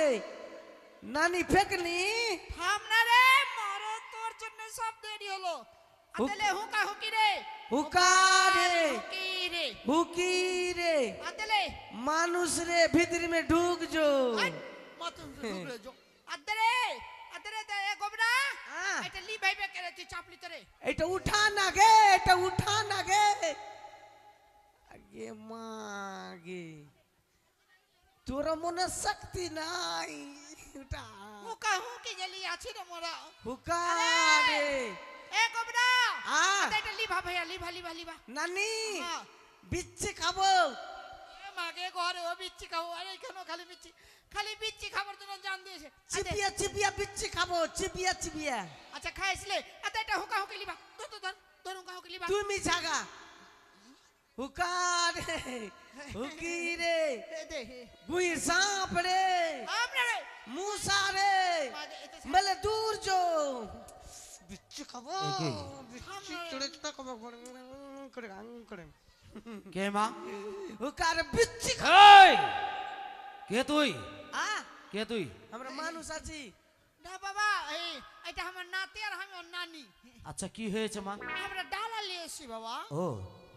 আছে নানি ফেকনি? থামনা রে মরো তোর জন্য সব দেরি হলো। আতেলে হুকা হুকি রে। হুকা রে। হুকি রে। হুকি রে। আতেলে। মানুষ রে ভিতর মে ঢুক जो মতন ঢুক রে जो আতেলে আতেলে তে গোবরা হ্যাঁ। এটা লি ভাইবে করে তুই চাপলি তরে? এটা উঠা না গে এটা উঠা না গে। আগে মা গে। তোর মনে শক্তি নাই। হুকা হুকি গেলি আছি রে মোরা। হুকা! রে। এ গোবরা আ। এটা লিভা ভাইয়া লিভা লিভা লিভা। নানি হ্যাঁ। বিচ্ছি খাব। মাগে ঘরে ও বিচ্ছি খাব। আরে এখানেও খালি বিচ্ছি? খালি বিচ্ছি খাবার জন্য জান দিয়েছে। আতে, চিপিয়া চিপিয়া বিচ্ছি খাব চিপিয়া চিপিয়া আচ্ছা খাইছিলে? আতে এটা হুকা হুকি লিভা। ধর ধর ধর। হুকা হুকি লিভা। তুমি ছাগা হুকা রে। হুকি রে এ দে হে গুই সাপ রে আমরা রে মুসা রে মাগে এতে সা- মেলে দূর যো বিচ্ছি খাব একে? বিচ্ছি চড়ে চড়ে খাব করে করে গাং করে কে মা হুকার বিচ্ছি খাব এই কে তুই আ কে তুই আমরা মানুষ আছি না বাবা এই এটা আমার নাতি আর আমি ওর নানি আচ্ছা কি হয়েছে মা আমরা ডালা নিয়ে এসেছি বাবা ও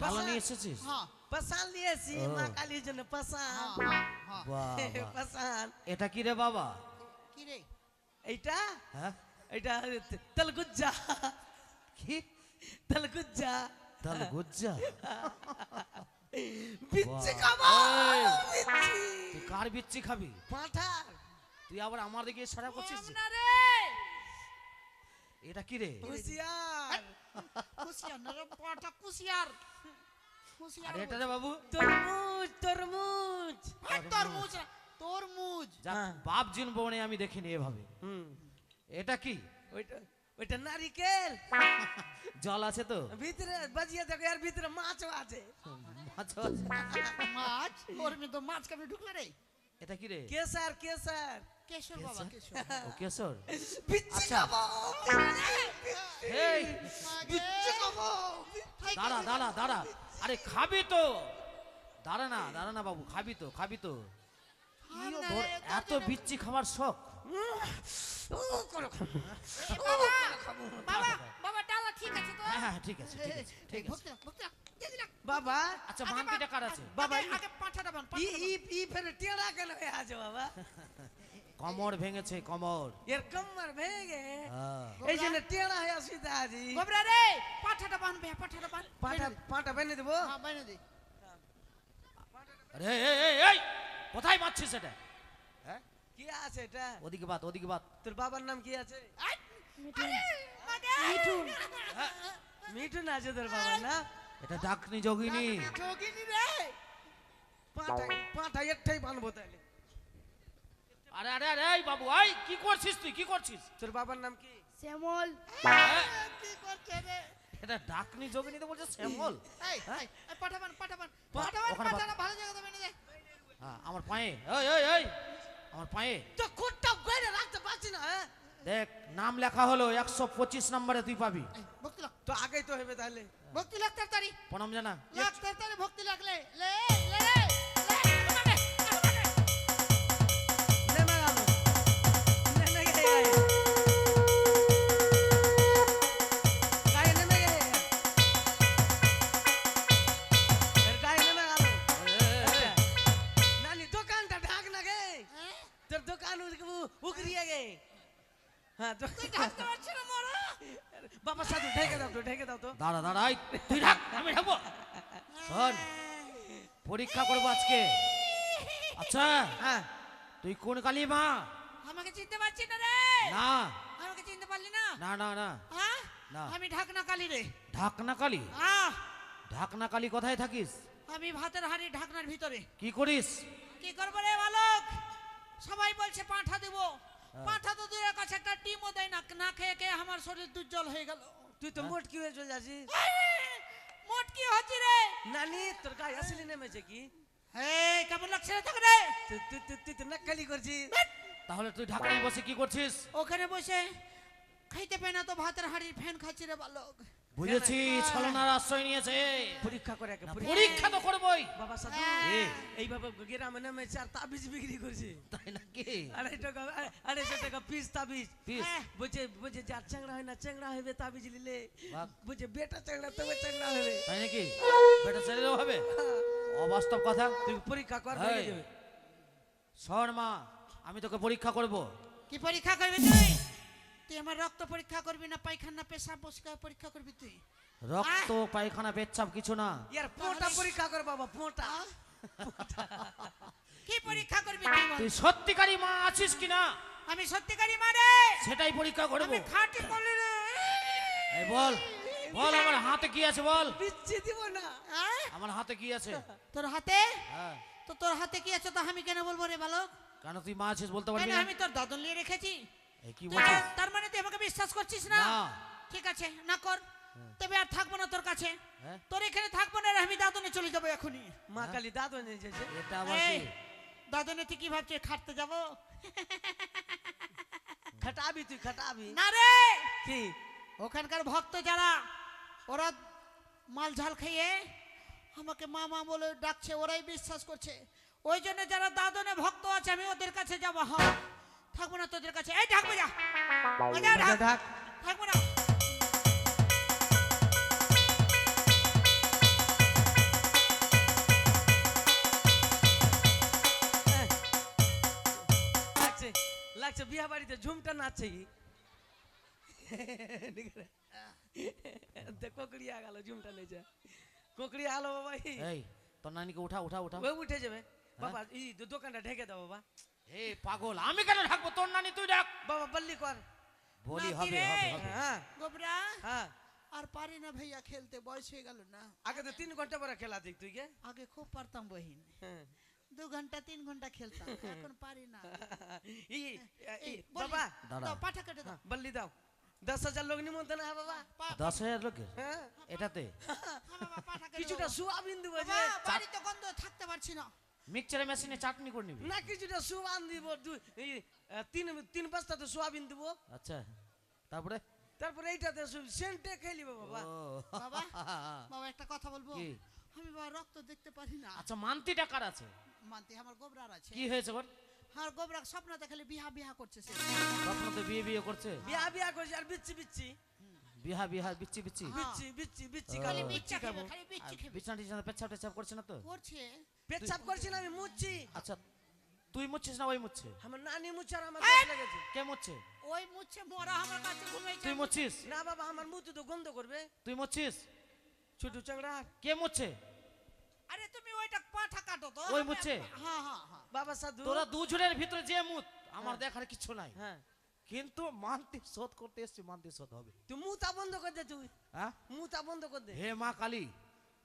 ডালা নিয়ে এসেছিস হ্যাঁ পসান নিয়েছি মা কালীর জন্য পসান হ্যাঁ হ্যাঁ বাহ বাহ। পসান এটা কি রে বাবা? কি রে এইটা? হ্যাঁ? এইটা তেলগুজ্জা। কি? তেলগুজ্জা। তাহলে গুজ্জা বিচ্ছি। খাব তুই কার বিচ্ছি খাবি? পাঠার তুই আবার আমার দিকে ইশারা করছিস? রে। এটা কি রে? হুশিয়ার কুশিয়ার না রে পাটা কুশিয়ার কুশিয়ার। আর এটা রে বাবু। তরমুজ তরমুজ। তরমুজ তরমুজ। যা হ্যাঁ। বাপ জিন বনে আমি দেখিনি এভাবে। হুম। এটা কি? ওইটা ওইটা নারিকেল। জল আছে তো? ভিতরে বাজিয়ে দেখো এর ভিতরে মাছও আছে। মাছ আছে। মাছ? ওর মাছ কেমন ঢুকলে রে? এটা কি রে? কেসার কেসার কেশর বাবা কেশর? ও কেশর? বিচ্ছি আচ্ছা। খাব এই বিচ্ছি খাব দাঁড়া দাঁড়া দাঁড়া। আরে খাবি তো। দাঁড়া না দাঁড়া না বাবু খাবি তো খাবি তো। তোর এত বিচ্ছি খাবার শখ। বাবা, বাবা বাবা ঠিক আছে ঠিক আছে ঠিক আছে ঠিক রাখ, ভক্তি রাখ, দিয়ে দিলাম। বাবা আচ্ছা কার আছে? বাবা, আগে- বান ই ই ফের টেড়া হয়ে আছে বাবা? কমর ভেঙেছে কমর। এর কম্মর ভেঙে হ্যাঁ। এই জন্য টেড়া হয়ে আজি বান। গোবরা রে পাঁঠাটা বান বে পাঁঠাটা বান। পাটা পাটা বেনে দেবো? হ্যাঁ বাইরে দে। আরে এই, কোথায় মারছিস এটা? হ্যাঁ? কি আছে এটা? ওদিকে বাত ওদিকে বাত তোর বাবার নাম কি আছে? আই, আরে, মাগে। মিঠুন। আছে তোর বাবার নাম? এটা ডাকনি যোগিনী। যোগিনী রে। পাটা পাটা একটাই বানবো তাহলে। আরে আরে আরে এই বাবু এই কি করছিস তুই? কি করছিস? তোর বাবার নাম কি? শ্যামল। হ্যাঁ? কি করছে রে? এটা ডাকনি যোগিনী তো বলছে শ্যামল। এই এই, এই, পাঠাবান পাঠাবান পাঠাবান ভালো জায়গা বেনে দে হ্যাঁ আমার পায়ে। এই এই এই আমার পায়ে। তো কোটটা গড়ে রাখতে পারছি না হ্যাঁ? দেখ নাম লেখা হলো একশো পঁচিশ নম্বরে তুই পাবি। ভক্তি লাগ। তো আগেই তো হবে তাহলে। ভক্তি লাগ তাড়াতাড়ি। প্রণাম জানা। লাগ তাড়াতাড়ি ভক্তি লাগলে। লে লে। দাঁড়া দাঁড়া এই, তুই ঢাক আমি ঢাকবো। শোন পরীক্ষা করব আজকে। আচ্ছা হ্যাঁ। তুই কোন কালী মা? আমাকে চিনতে পারছিস না রে। না। আমাকে চিনতে পারলি না? না না না। হ্যাঁ? না। আমি ঢাকনা কালি রে। ঢাকনা কালী আহ ঢাকনা কালী কোথায় থাকিস? আমি ভাতের হাড়ি ঢাকনার ভিতরে। কি করিস? কি করব রে বালক? সবাই বলছে পাঁঠা দেব। পাঁঠা তো দূরের কাছে একটা ডিমও দেয় না। না খেয়ে খেয়ে আমার শরীর দুর্জল হয়ে গেল। তুই তো মোট কি হয়ে চলে যাচ্ছিস মোট কি হচ্ছে রে? নানি তোর গায়ে আসলি নেমেছে কি? হ্যাঁ কেমন লাগছে রে তোকে তুই তুই তুই তো নাকালি করছিস। তাহলে তুই ঢাকায় বসে কি করছিস? ওখানে বসে খাইতে পাই না তো ভাতের হাড়ির ফ্যান খাচ্ছি রে বালক। বুঝেছি ছলনার আশ্রয় নিয়েছে। পরীক্ষা করে পরীক্ষা। তো করবই। বাবা সাধু এ, এইভাবে গ্রামে নেমেছে আর তাবিজ বিক্রি করছে। তাই নাকি? আড়াই টাকা আড়াইশো টাকা পিস তাবিজ। পিস? হ্যাঁ। বলছে বলছে যার চ্যাংড়া হয় না চ্যাংড়া হবে তাবিজ নিলে। বলছে বেটা চ্যাংড়া তবে চ্যাংড়া হবে। তাই নাকি? বেটা ছেলেও হবে? অবাস্তব কথা। তুই পরীক্ষা কর হয়ে শোন মা আমি তোকে পরীক্ষা করব। কি পরীক্ষা করবি তুই? তুই আমার রক্ত পরীক্ষা করবি না পায়খানা পেশাব বসকা পরীক্ষা করবি তুই? রক্ত পায়খানা পেচ্ছাপ কিছু না। ইয়ার পোটা পরীক্ষা কর বাবা পোটা। কি পরীক্ষা করবি তুই বল? তুই সত্যিকারী মা আছিস কিনা আমি সত্যিকারী মানে সেটাই পরীক্ষা করব। আমি খাঁটি বলি রে। এই বল বল আমার হাতে কি আছে বল? পিচ্ছি দিব না। আমার হাতে কি আছে? তোর হাতে? হ্যাঁ। তো তোর হাতে কি আছে তো আমি কেন বলব রে বালক? কেন তুই মা আছিস বলতে পারবি না? আমি তোর দাদন নিয়ে রেখেছি? কি বলছিস তার- তার মানে তুই আমাকে বিশ্বাস করছিস না? না। ঠিক আছে না কর। তবে আর থাকব না তোর কাছে। তোর এখানে থাকব না আমি দাদনে চলে যাব এখনই। মা কালী দাদু যেছে এটা আবার দাদনে তুই কি ভাবছিস খাটতে যাব? খাটাবি তুই খাটাবি। না রে! কি? ওখানকার ভক্ত যারা ওরা মাল ঝাল খেয়ে আমাকে মা মা বলে ডাকছে ওরাই বিশ্বাস করছে। ওই জন্য যারা দাদনে ভক্ত আছে আমি ওদের কাছে যাব। হ্যাঁ। থাকব না তোদের কাছে। এই ঢাকবে যা। যা, ঢাক। ঢাক থাকব না। লাগছে লাগছে বিয়া বাড়িতে ঝুমটা নাচছে কি? দেখ কোকড়ি আ গেল ঝুমটা নেছে কোকড়ি আলো বাবা এই। এই তোর নানিকে উঠা উঠা উঠা। ও উঠে যাবে। বাবা এই দোকানটা ঢেকে দাও বাবা। এই পাগল আমি কেন থাকব তোর নানি তুই ডাক বাবা বললি কর। বলি হবে হবে হ্যাঁ গোবরা হ্যাঁ। আর পারি না ভাইয়া খেলতে বয়স হয়ে গেল না। আগে তো তিন ঘণ্টা পরে খেলা দিক তুই কে আগে খুব পারতাম বহিন। হ্যাঁ। দু ঘণ্টা তিন ঘণ্টা খেলতাম এখন পারি না। বাবা। দাও, পাঠা কেটে দাও। বললি দাও। দশ হাজার লোক নিমন্ত্রণ হ্যাঁ বাবা। দশ হাজার লোকের? হ্যাঁ। এটাতে? হ্যাঁ, বাবা, পাঠা কেটে কিছুটা দাও। সোয়াবিন দিব যে। বাবা, বাড়িতে গন্ধ থাকতে পারছি না। মিক্সচারের মেশিনে চাটনি করে নিবি? না কিছুটা সোয়াবিন দিব দুই এই, আহ, তিন তিন বস্তাতে সোয়াবিন দিব। আচ্ছা তারপরে? তারপরে এইটাতে সেন্টে খেলিব বাবা। বাবা বাবা একটা কথা বলব? কি? আমি বাবা রক্ত দেখতে পারি না। আচ্ছা মান্তি টাকার আছে? মানতে আমার গোবরার আছে। কি হয়েছে ওর আর গোবরা স্বপ্ন দেখালে বিহা বিহা করছে সে। স্বপ্নতে বিয়ে বিয়ে করছে? বিয়া বিয়া করছি আর বিচ্ছি বিচ্ছি। বিহা বিহা বিচ্ছি বিচ্ছি। বিচ্ছি বিচ্ছি বিচ্ছি খালি বিচ্ছি খাবে খালি বিচ্ছি খাবে। বিছানা টিছানা পেচ্ছাপ টেচ্ছাপ করছে না তো? করছে। পেচ্ছাপ করছি না আমি মুচ্ছি। আচ্ছা তুই মুচ্ছিস না ওই মুচ্ছে? আমার নানি মুচ্ছে আর আমার! গাছ লেগেছে। কে মুচ্ছে? ওই মুচ্ছে মোরা আমার কাছে ঘুমাইছে তুই মুচ্ছিস? না বাবা আমার মুখ তো গন্ধ করবে। তুই মুচ্ছিস? ছোট চাংড়া কে মুচ্ছে? আরে তুমি ওইটা পাঠা কাটো তো। ওই মুচ্ছে? হ্যাঁ হ্যাঁ হ্যাঁ। বাবা সাধু। তোরা দুজনের ভিতরে যে মুত আমার দেখার কিছু নাই। হ্যাঁ। কিন্তু মান্তি শোধ করতে এসছি মান্তি শোধ হবে। তুই মুতা বন্ধ কর দে তুই। হ্যাঁ? মুতা বন্ধ কর দে। হে মা কালী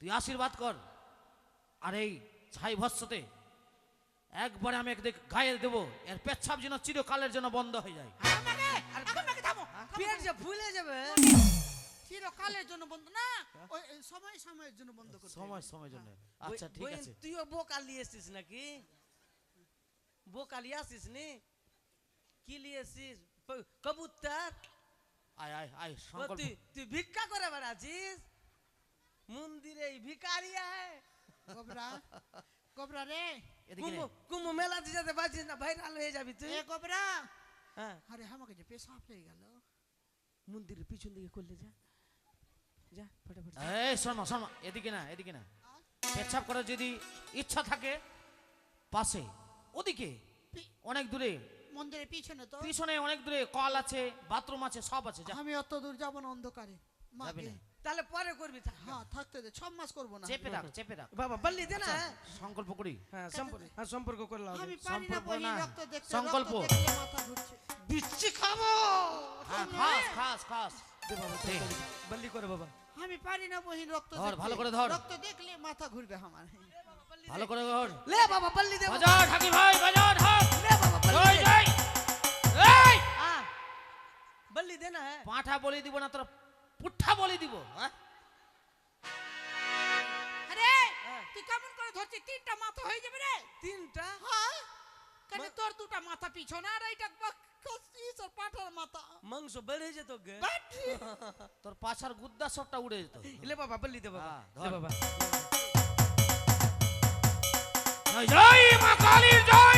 তুই আশীর্বাদ কর। আর এই ছাই ভস্যতে একবারে আমি একদিক গায়ে দেবো এর পেচ্ছাপ যেন চিরকালের জন্য বন্ধ হয়ে যায়। আমাকে আমাকে থামো থামো, পেট থামো। যে ফুলে যাবে চিরকালের জন্য বন্ধ না ওই ওই সময় সময়ের জন্য বন্ধ করতে সময় সময় জন্য। আচ্ছা ঠিক আছে। তুইও বোকালি এসছিস নাকি? বোকালি আসিস নি? কি লিয়েছিস কবুতর? আয় আয় আয় তুই তুই ভিক্ষা করে বেড়াচ্ছিস? মন্দিরে এই ভিকারি আয় গোবরা গোবরা রে এদিকে কুম্ভ নে। কুম্ভ মেলাতে যেতে পারছিস না ভাইরাল হয়ে যাবি তুই এ গোবরা হ্যাঁ আরে আমাকে যে পেশাব হয়ে গেল মন্দিরের পিছন দিকে করলে যা যা ফটাফট এই শর্মা শর্মা এদিকে না এদিকে না পেচ্ছাপ করার যদি ইচ্ছা থাকে পাশে ওদিকে অনেক দূরে মন্দিরের পিছনে তো। পিছনে অনেক দূরে কল আছে বাথরুম আছে সব আছে যা। আমি অত দূর যাব না অন্ধকারে। মা যাবি না। তাহলে পরে করবি। হ্যাঁ থাকতে দে ছ মাস করব না। চেপে রাখ চেপে রাখ। বাবা বললি দে না? হ্যাঁ? সংকল্প করি। হ্যাঁ সম্পর্ক হ্যাঁ সম্পর্ক করলাম আমি পারি না বলি রক্ত দেখতে সংকল্প। দেখলে মাথা ঘুরছে। বিচ্ছি খাব! হ্যাঁ খাস খাস খাস। দে বাবা দে। বললি করে বাবা। আমি পারি না বহি রক্ত ধর, ভালো করে ধর। রক্ত দেখলে মাথা ঘুরবে আমার। ভালো করে ধর। লে বাবা বললি দে। বাজার ঢাকি ভাই বাজার ঢাক। লে বাবা বললি দে। জয় এই! বললি দে না? হ্যাঁ পাঁঠা বলি দিব না তোর পুঠা বলে দিব হ্যাঁ? আরে। তুই কেমন করে ধরছিস? তিনটা মাথা হয়ে যাবে রে। তিনটা? হ্যাঁ কেন তোর দুটা মাথা পিছনে আর এইটা ইসর পাঠার মাথা। মাংস বেড়ে যেত গে। তোর পাছার গুদ্দা সবটা উড়ে যেত। ইলে বাবা বললি দে বাবা। হ্যাঁ, লে ধর। বাবা। জয় মা কালীর জয়।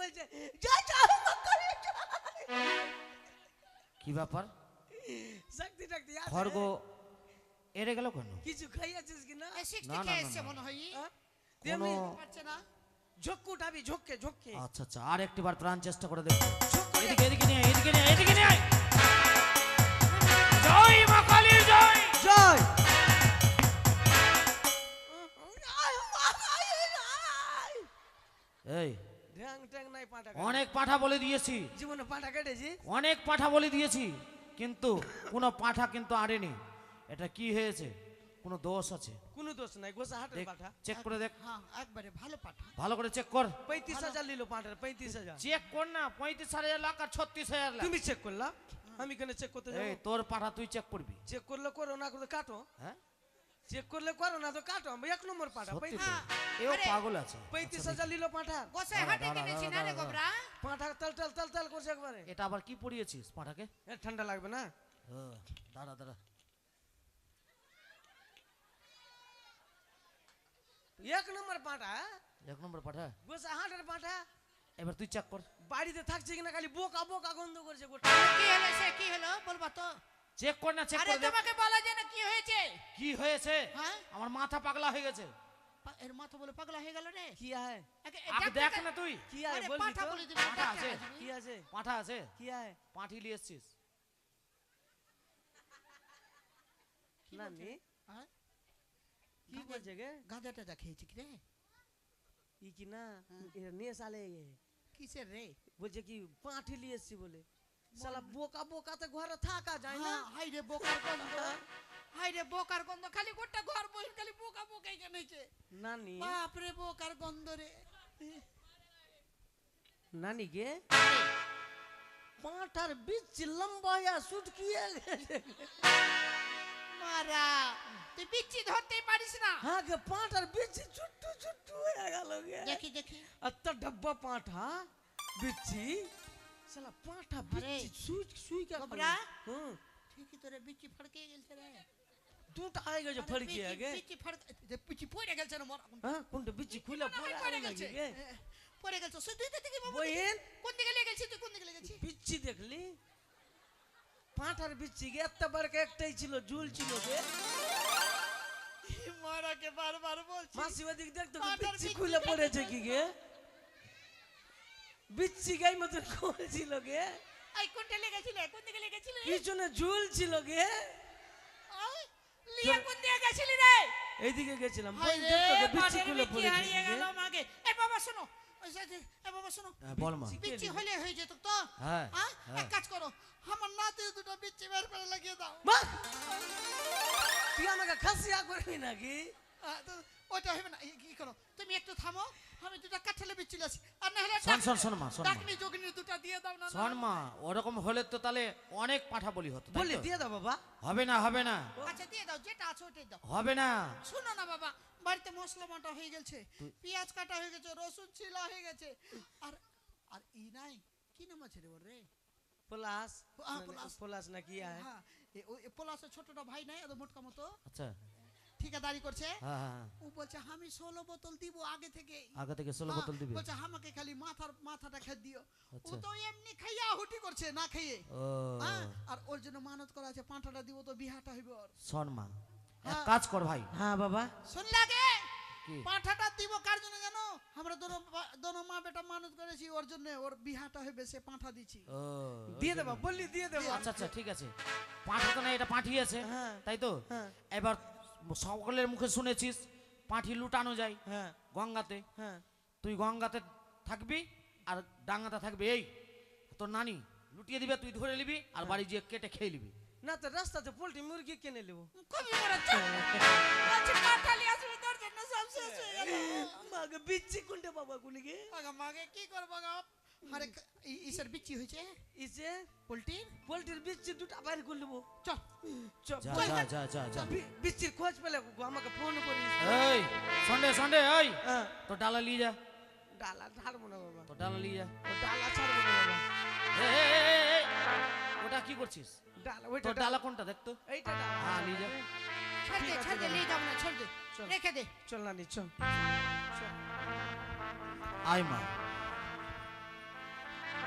বলছে। কি ব্যাপার? শক্তি খড়গ এড়ে গেল কেন? কিছু খাইয়াছিস কি না? না, না। মনে হয়? কোনো তেমনি পারছে না। ঝক্কু উঠাবি ঝোঁককে ঝোঁককে। আচ্ছা আচ্ছা আর একটিবার প্রাণ চেষ্টা করে দেখো। এদিকে এদিকে নিয়ে এদিকে নিয়ে এদিকে নিয়ে জয় মা কালীর জয়। জয়। এই অনেক পাঠা বলে দিয়েছি। জীবনে পাটা কেটেছি। অনেক পাঠা বলে দিয়েছি কিন্তু কোনো পাঠা কিন্তু আড়েনি। এটা কি হয়েছে? কোনো দোষ আছে? কোনো দোষ নাই গোসা হাটের পাঠা। চেক করে দেখ। হ্যাঁ একবারে ভালো পাঠা। ভালো করে চেক কর। পঁয়ত্রিশ হাজার নিল পাটার পঁয়ত্রিশ হাজার। চেক কর না পঁয়ত্রিশ হাজার লাখ আর ছত্রিশ হাজার লাখ। তুমি চেক করলা? আমি কেন চেক করতে এই তোর পাঠা তুই চেক করবি। চেক করলে করো না করলে কাটো। হ্যাঁ? চেক করলে করো না তো কাটো। আমি এক নম্বর পাঠা সত্যি তো। হ্যাঁ। এও পাগল আছে। পঁয়ত্রিশ হাজার নিল পাঠা। গোসে হাটে কিনেছি না রে গোবরা। পাঠা তাল তাল তাল তাল করছে একবারে। এটা আবার কি পড়িয়েছিস পাঠাকে? এ, ঠান্ডা লাগবে না? ও, দাঁড়া দাঁড়া। এক নম্বর পাঠা। এক নম্বর পাঠা? গোসা হাটের পাঠা। এবার তুই চেক কর। বাড়িতে থাকছে কিনা খালি বোকা বোকা গন্ধ করছে গোটা। কি হলো সে কি হলো? বলবা তো। চেক কর না চেক আরে করে দেখ। তোমাকে বলা যায় না কি হয়েছে? কি হয়েছে? হ্যাঁ? আমার মাথা পাগলা হয়ে গেছে। এর মাথা বলে পাগলা হয়ে গেল রে। কি আয়? একে- আগে দেখ না তুই। কি আয় আরে বলবি পাঠা বলে দিবি পাঠা আছে? কি আছে? পাঠা আছে। কি আয়? পাঠি নিয়ে এসছিস। নানি? হ্যাঁ? কি বলছে গে? গাঁজাটা যা খেয়েছি কি রে? ই কি না? এরা নিয়ে সালে কিসের রে? বলছে কি পাঁঠি নিয়ে এসেছি বলে। শালা বোকা বোকাতে ঘরে থাকা যায় না? হ্যাঁ, হাই রে বোকার গন্ধ। হাই রে বোকার গন্ধ খালি গোটা ঘর বসে খালি বোকা বোকাই কেনেছে? নানি। বাপ রে বোকার গন্ধ রে। নানি গে? পাঁঠার বীজ লম্বা হয়ে সুটকিয়ে গেছে। মারা তুই বিচ্ছি ধরতেই পারিস না। হ্যাঁ গে পাঁঠার বীজ ছুট্টু ছুট্টু হয়ে গেল গে। দেখি দেখি। আত্তা ডাব্বা পাঁঠা বিচ্ছি শালা পাঁঠা বিচ্ছি সুই সুই কে গোবরা? হুম ঠিকই তোরে বিচ্ছি ফড়কে গেছে রে দুটা আই গেছে ফড়কি আগে বিচ্ছি ফড়কে যে বিচ্ছি পড়ে গেছে না মরা হ্যাঁ কোনটা বিচ্ছি খুলে পড়ে পড়ে গেছে পড়ে গেছে শুধু তুই থেকে বাবু বইন কোন দিকে লেগে গেছিস তুই কোন দিকে লেগেছিস বিচ্ছি দেখলি পাঁঠার বিচ্ছি গে এত বড় একটাই ছিল ঝুল ছিল গে মারাকে বারবার বলছি মাসি ওদিক দেখতো কি পাঁঠার বিচ্ছি বিচ্ছি খুলে পড়েছে কি গে বিচ্ছি গাই মতন করেছিল গে। এই কোনটা লেগেছিলে? কোন দিকে লেগেছিলে? পিছনে ঝুল ছিল গে? লিয়া কোন দিকে গেছিলি রে? এইদিকে গেছিলাম। হায় দেখতো গে বিচ্ছি খুলে হারিয়ে গেল? মাগে। এ বাবা শোনো এ বাবা শোনো। হ্যাঁ, বল মা। বিচ্ছি বিচ্ছি হলে হয়ে যেত তো। হ্যাঁ, হ্যাঁ? এক কাজ করো আমার নাতি দুটো বিচ্ছি বের করে লাগিয়ে দাও। বাহ! তুই আমাকে খাসিয়া করবি নাকি? তো ওটা হবে না। কি করো তুমি একটু থামো। আমি দুটো কাঠালে বিচ্ছি আছি আর না হলে শোন শোন শোন মা শোন ডাকনি যোগিনী দুটো দিয়ে দাও না। শোন মা ওরকম হলে তো তাহলে অনেক পাঠা বলি হতো বলি দিয়ে দাও বাবা। হবে না হবে না। আচ্ছা দিয়ে দাও যেটা আছে ওটাই দাও। হবে না। শোনো না বাবা বাড়িতে মশলা বাটা হয়ে গেছে পেঁয়াজ কাটা হয়ে গেছে রসুন ছিলা হয়ে গেছে। আর আর ই নাই। কি নাম আছে রে ওর রে? পলাশ। পলাশ। পলাশ না কি আয়। হ্যাঁ এ- পলাশের ছোটটা ভাই নাই এত মোটকা মতো। আচ্ছা। ঠিকাদারি করছে। হ্যাঁ হ্যাঁ হ্যাঁ। ও বলছে আমি ষোলো বোতল দিব আগে থেকে। আগে থেকে ষোলো বোতল দিবি? বলছে আমাকে খালি মাথার মাথাটা খেয়ে দিও। ও আচ্ছা। তো এমনি খাইয়া হুটি করছে না খেয়ে। আর ওর জন্য মানত করা আছে পাঁঠাটা দিব তো বিহাটা হইবে ওর। শোন মা এক হ্যাঁ। কাজ কর ভাই। হ্যাঁ বাবা। শুন লাগে পাঁঠাটা দিব কার জন্য জানো? আমরা দোনো দোনো মা বেটা মানত করেছি ওর জন্য ওর বিহাটা হইবে সে পাঁঠা দিছি। ও দিয়ে দেবা বললি দিয়ে দেবো। আচ্ছা আচ্ছা ঠিক আছে। পাঁঠা তো না এটা পাঠিয়েছে হ্যাঁ। তাই তো? হ্যাঁ। এবার সকলের মুখে শুনেছিস পাঁঠি লুটানো যায় হ্যাঁ। গঙ্গাতে। হ্যাঁ। তুই গঙ্গাতে থাকবি আর ডাঙ্গাতে থাকবি এই তোর নানি লুটিয়ে দিবে তুই ধরে নিবি আর বাড়ি গিয়ে কেটে খেয়ে নিবি। না তো রাস্তাতে পোল্ট্রি মুরগি কিনে নেব। কবি মরা চল। বলছে পাঁঠালি আসবে তোর জন্য সব শেষ হয়ে গেল। মাকে বিচ্ছি কোনটা বাবা আগা মাগে কি করব গো? আরে ই- ইসের বিচ্ছি হয়েছে ইসে পোল্ট্রির পোল্ট্রির বিচ্ছি দুটা বাইর করে নেব চল চল যা যা যা যা যা বিচ্ছির খোঁজ পেলে আমাকে ফোন করিস এই সন্ডে সন্ডে এই তো ডালা নিয়ে যা ডালা ছাড়বো না বাবা তো ডালা নিয়ে যা ডালা ছাড়বো না বাবা ওটা কি করছিস ডালা ওইটা ডালা কোনটা দেখতো এইটা ডালা হ্যাঁ নিয়ে যা ছাড় দে ছাড় দে নিয়ে যাব না ছাড় দে রেখে দে চল না নি চল আয় মা